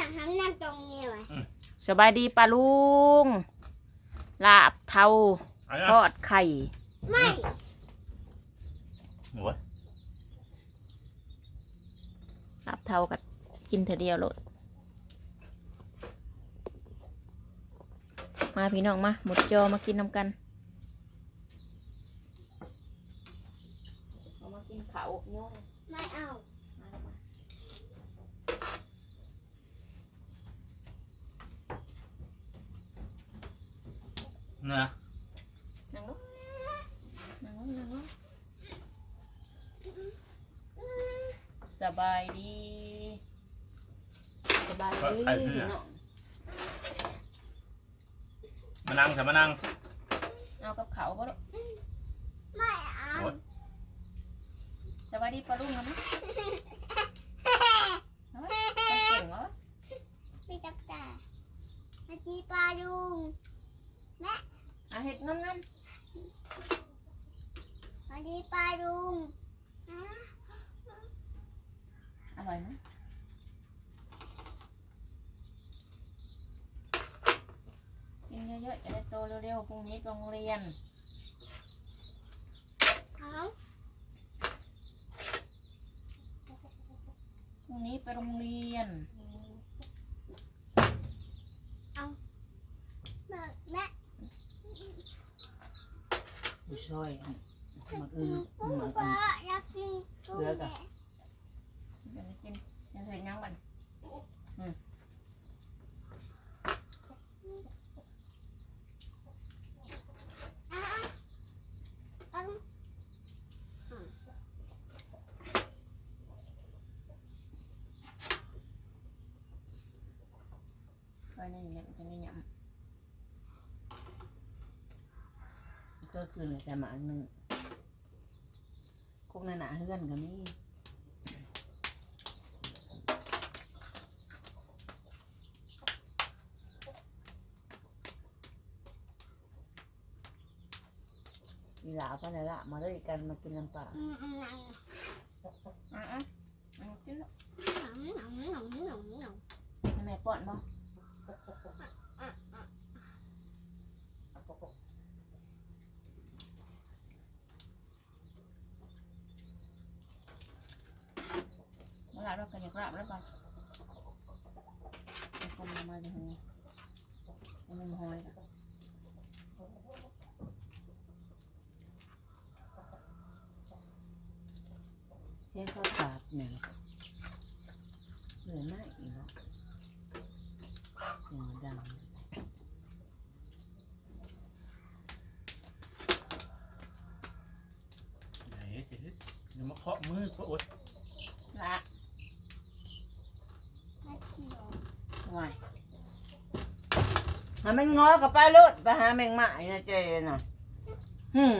อยากทำนั่งตรงนี้ไว้สบายดีปลาลุง ลาบเทาเอาทละอดไข่ ไม่โอ้ยลาบเทากับกินเถอเดียวโลดมาพี่น้องมาหมดจอมากินน้ำกันเอามากินข้าวโย่ ไม่เอา เนื้อ นั่งลงนั่งลงนั่งลง สบายดีสบายดีพี่น้องมานั่งค่ะมานั่งเอากับเขาวบ่ลูกไม่เอาโอ๊ยสบายดีปลาลุงนะมั้ยมันเก่งเหรอ พี่จับตาอาจีปลาลุง อะเห็ดงั้นงั้น อาจีปลาลุง อร่อยไหมกินเยอะๆจะได้โต เร็วๆพรุ่งนี้ไปโรงเรียน เอาพรุ่งนี้ไปโรงเรียน แม่แม่ผู้ช่วยอันจะมากิอื่นนกุ้งมาปอื่ลานอยากกินกุ้งเลือกอะเดี๋ยวไปกินเดี๋ยวเห็นยังบันเอาเอา นี่เนี่ยมันจะได้หยก็คือในแต่หมาหนึ่งคงในหนาเฮือนก็มีอีหลาไปไหนละมาด้วยกันมากินน้ำปลาอือะอะอะกินแล้วให้แม่ป้อนบ่เวลาเรากันอยากราบแล้วป่ะเอาคนมาจะทำไงอามันหอยเช่นข้าวสาบเนี่ยเหลือหน้าอีกเนาะอย่างดังไหนสิเดี๋ยวมาเคาะมือก็อด ละ ไม่เกี่ยว หน่อย หามันงอกับไปรถไปหาแมงหมาเนี่ยเจน่ะฮึม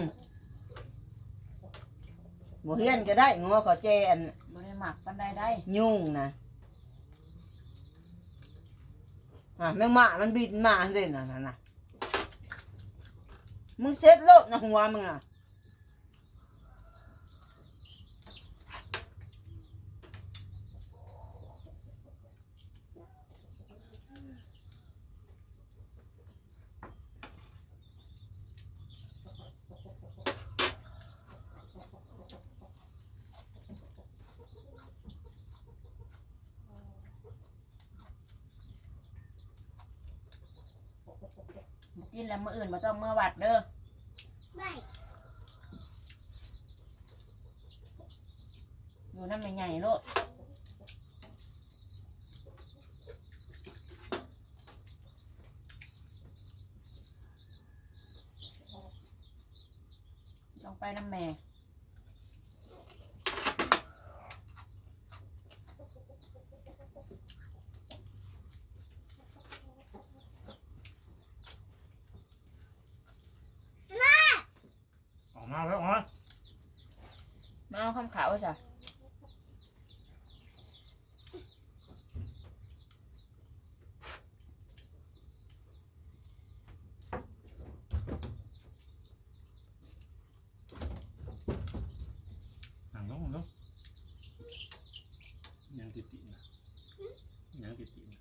บ่เฮียนก็ได้งอกับเจอันบริหมักปันใดได้ยุ่งนะอะแมงหมามันบินมาเด่นน่ะนะมึงเซ็ตโลดนะหัวมึงอะ กินแล้วมืออื่นมาต้องเมื่อวัดเด้อไม่อยู่นั่นไม่ใหญ่โลดลองไปน้ำแม่ ออกมาแล้วออกมา มา เอาคำขาวจ้ะ นั่งลงนั่งลงยังติดติดนะยังติดติดนะ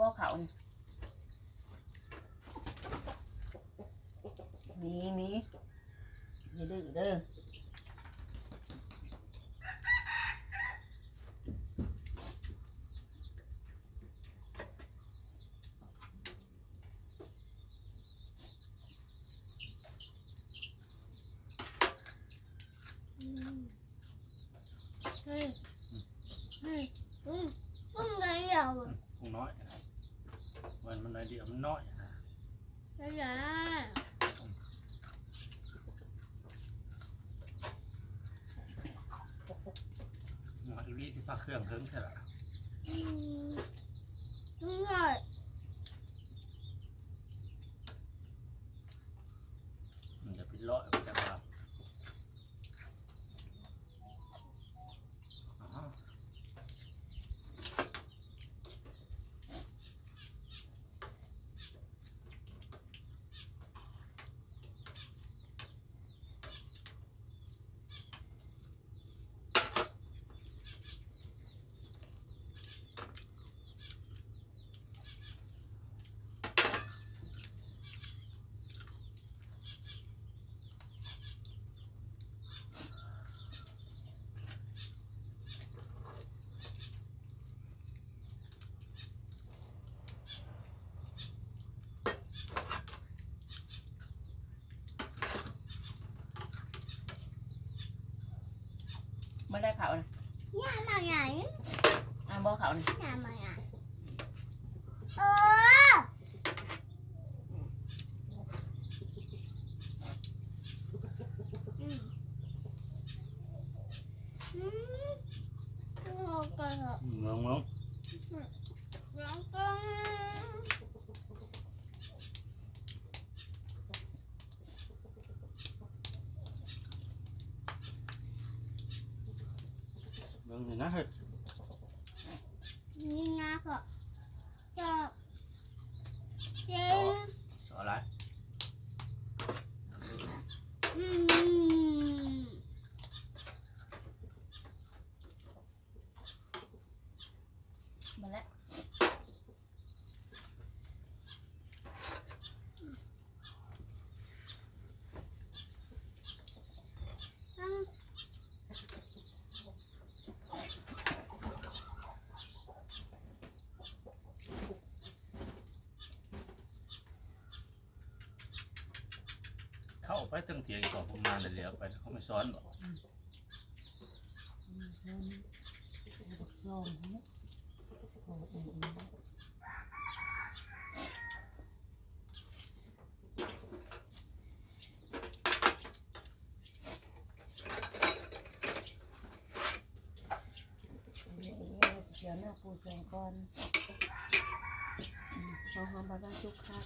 บ่เขานี่มีมีอย่าดื้อเด้อเฮ้ยเฮ้ยปุ้งปุ้งเลยเหรอคงน้อย มันมันน้อยเดียวมันน้อยนะแล้วเหรอหมออีวีที่พักเครื่องเพิ่งใช่หรออืมปุ้งเลย มันจะเป็นร้อยมันจะว่าอ๋อ บ่ได้เขานะย่ามาไงอะบ่เขานี่ย่ามาไงเอออืมอืมร้องกันเหรอ เมืองเมือง ร้องกัน เมือง นี่นะเฮ้ย นี่นะพ่อจะเจ๊ง สอนอะไร อืม มาแล้ว อืม เข้า ไปตั้งเทียงก่อนประมาณเดียวเหลียวไปเขาไม่ซ้อนหรอกเดี๋ยวหน้าปูแจงก่อนอืมเอหอมบาบาจุกครับ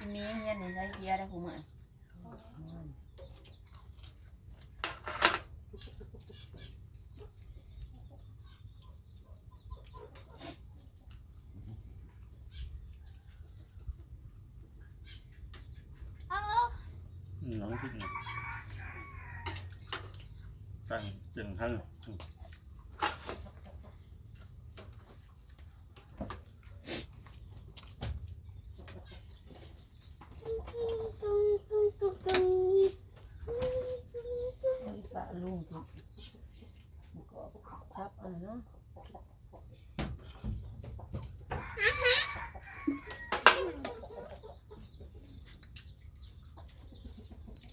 อีมีเฮีย นนี่ใช้เฮียได้กูมื้อเอาน้องพิษเนี่ยตั้งจึงท่าน